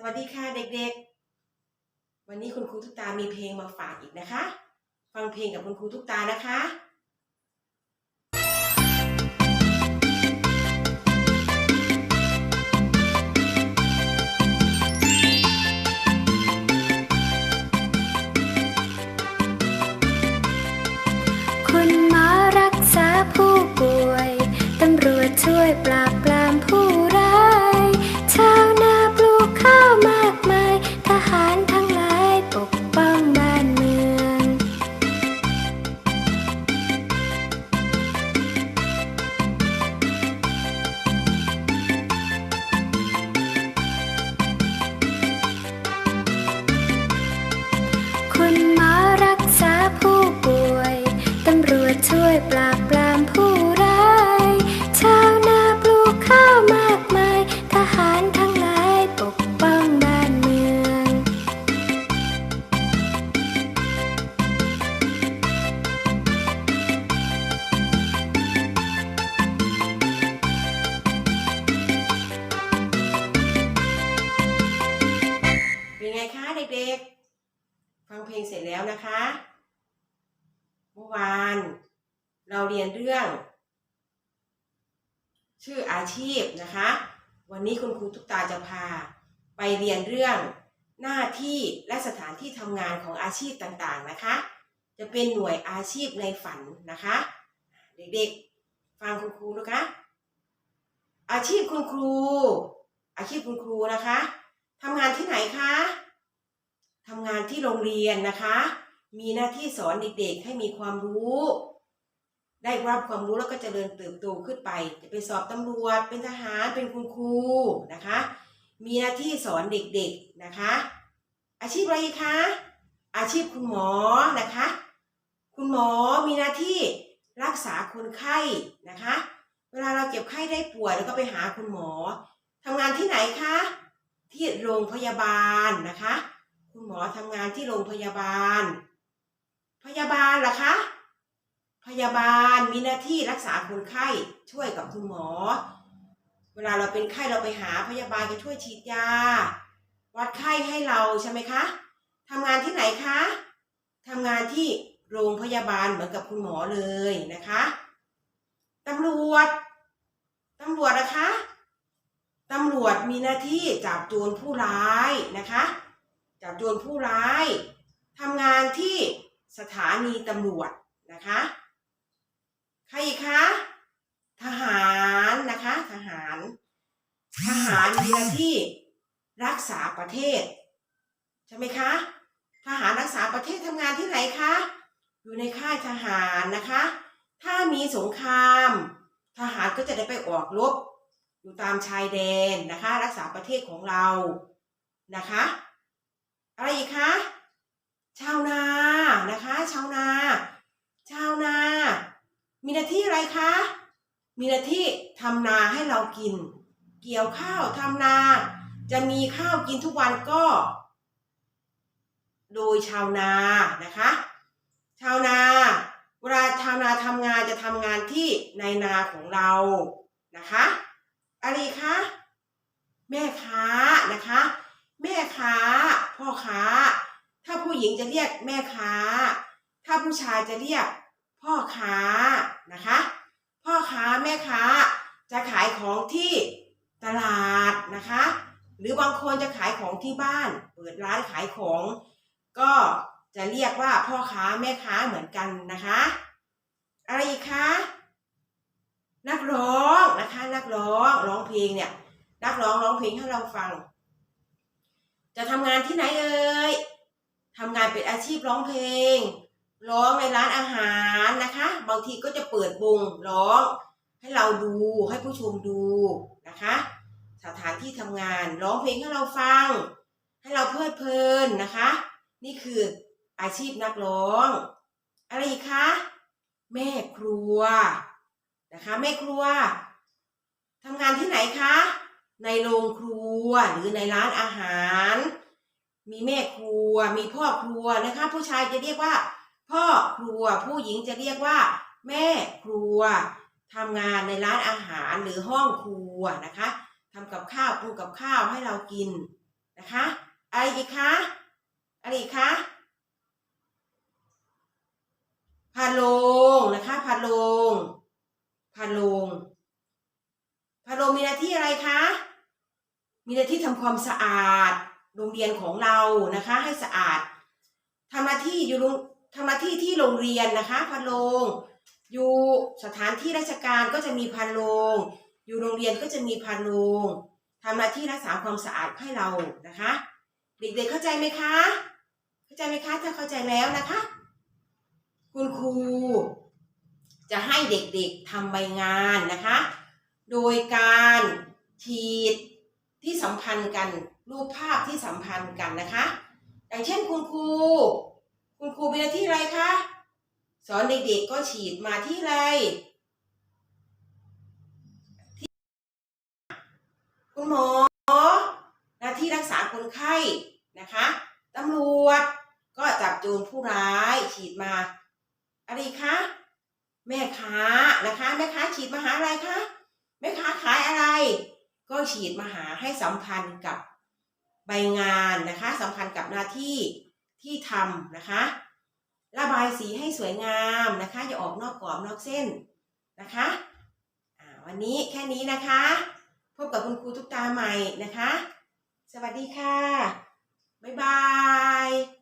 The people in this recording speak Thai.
สวัสดีค่ะเด็กๆ วันนี้คุณครูทุกตามีเพลงมาฝากอีกนะคะ ฟังเพลงกับคุณครูทุกตานะคะ ปราบปรามผู้ร้าย ชาวนาปลูกข้าวมากมาย ทหารทั้งหลายปกป้องบ้านเมือง เป็นไงคะเด็กๆ ฟังเพลงเสร็จแล้วนะคะ เมื่อวาน เราเรียนเรื่อง ชื่ออาชีพนะคะ วันนี้คุณครูทุกตาจะพา ไปเรียนเรื่องหน้าที่และสถานที่ทำงานของอาชีพต่างๆนะคะ จะเป็นหน่วยอาชีพในฝันนะคะ เด็กๆ ฟังคุณครูนะคะ อาชีพคุณครู อาชีพคุณครูนะคะทำงานที่ไหนคะทำงานที่โรงเรียนนะคะ มีหน้าที่สอนเด็กๆให้มีความรู้ ได้รับความรู้แล้วก็จเจริญเติบโตขึ้นไป จะไปสอบตำรวจ เป็นทหารเป็นคุณครูนะคะ มีหน้าที่สอนเด็กๆนะคะ อาชีพอะไรคะ อาชีพคุณหมอนะคะ คุณหมอมีหน้าที่รักษาคนไข้นะคะ เวลาเราเจ็บไข้ได้ป่วยแล้วก็ไปหาคุณหมอทำงานที่ไหนคะที่โรงพยาบาลนะคะ คุณหมอทำงานที่โรงพยาบาล พยาบาลล่ะคะ พยาบาลมีหน้าที่รักษาคนไข้ช่วยกับคุณหมอ เวลาเราเป็นไข้เราไปหาพยาบาลจะช่วยฉีดยา วัดไข้ให้เราใช่ไหมคะทำงานที่ไหนคะทำงานที่โรงพยาบาลเหมือนกับคุณหมอเลยนะคะตำรวจตำรวจนะคะตำรวจมีหน้าที่จับโจรผู้ร้ายนะคะ จับโจรผู้ร้ายทำงานที่สถานีตำรวจนะคะ ใครอีกคะ ทหารนะคะ ทหาร ท หารมีหน้าที่รักษาประเทศ ใช่ไหมคะ ทหารรักษาประเทศทำงานที่ไหนคะ อยู่ในค่ายทหารนะคะ ถ้ามีสงคราม ทหารก็จะได้ไปออกรบอยู่ตามชายแดนนะคะ รักษาประเทศของเรานะคะ อะไรอีกคะชาวนานะคะชาวนา ชาวนา มีหน้าที่อะไรคะ มีหน้าที่ทำนาให้เรากิน เกี่ยวข้าวทำนา จะมีข้าวกินทุกวันก็ โดยชาวนานะคะ ชาวนาเวลาชาวนาทำงานจะทำงานที่ในนาของเรานะคะอะไรคะแม่ค้านะคะ แม่ค้า พ่อค้า ถ้าผู้หญิงจะเรียกแม่ค้า ถ้าผู้ชายจะเรียกพ่อค้านะคะ พ่อค้าแม่ค้า จะขายของที่ตลาดนะคะ ห รือบางคนจะขายของที่บ้าน เปิดร้านขายของ ก็จะเรียกว่าพ่อค้าแม่ค้าเหมือนกันนะคะ อะไรอีกคะนักร้องนะคะ นักร้องร้องเพลงเนี่ย นักร้องร้องเพลงให้เราฟัง จะทำงานที่ไหนเอ่ยทำงานเป็นอาชีพร้องเพลง ร้องในร้านอาหารนะคะ บางทีก็จะเปิดวงร้องให้เราดูให้ผู้ชมดูนะคะ สถานที่ทำงานร้องเพลงให้เราฟัง ให้เราเพลิดเพลินนะคะ นี่คืออาชีพนักร้อง อะไรอีกคะแม่ครัวนะคะแม่ครัวทำงานที่ไหนคะ ในโรงครัวหรือในร้านอาหาร มีแม่ครัว มีพ่อครัวนะคะ ผู้ชายจะเรียกว่า พ่อครัวผู้หญิงจะเรียกว่า แม่ครัวทำงานในร้านอาหารหรือห้องครัวนะคะ ทำกับข้าวปรุงกับข้าวให้เรากินนะคะอะไรอีกคะอะไรอีกคะพาโลงนะคะพาโลงพาโลงพาโลงมีหน้าที่อะไรคะมีหน้าที่ทำความสะอาดโรงเรียนของเรานะคะ ให้สะอาดทำหน้าที่อยู่โรงทำหน้าที่ที่โรงเรียนนะคะพันโรงอยู่สถานที่ราชการก็จะมีพันโรง อยู่โรงเรียนก็จะมีพันโรงทำหน้าที่รักษาความสะอาดให้เรานะคะ เด็กๆเข้าใจไหมคะ เข้าใจไหมคะถ้าเข้าใจแล้วนะคะ คุณครูจะให้เด็กๆทำใบงานนะคะ โดยการขีดที่สัมพันธ์กันรูปภาพที่สัมพันธ์กันนะคะ อย่างเช่นคุณครู คุณครูมีหน้าที่อะไรคะสอนเด็กๆก็ฉีดมาที่ไรที่คุณหมอ หน้าที่รักษา คนไข้นะคะตำรวจก็จับโจรผู้ร้ายฉีดมาอะไรคะแม่ค้านะคะแม่ค้าฉีดมาหาอะไรคะแม่ค้าขายอะไร ก็ฉีดมาหาให้สัมพันธ์กับใบงานนะคะสัมพันธ์กับหน้าที่ที่ทำนะคะ ระบายสีให้สวยงามนะคะอย่าออกนอกกรอบนอกเส้นนะคะวันนี้แค่นี้นะคะ พบกับคุณครูทุกตาใหม่นะคะ สวัสดีค่ะ บ๊ายบาย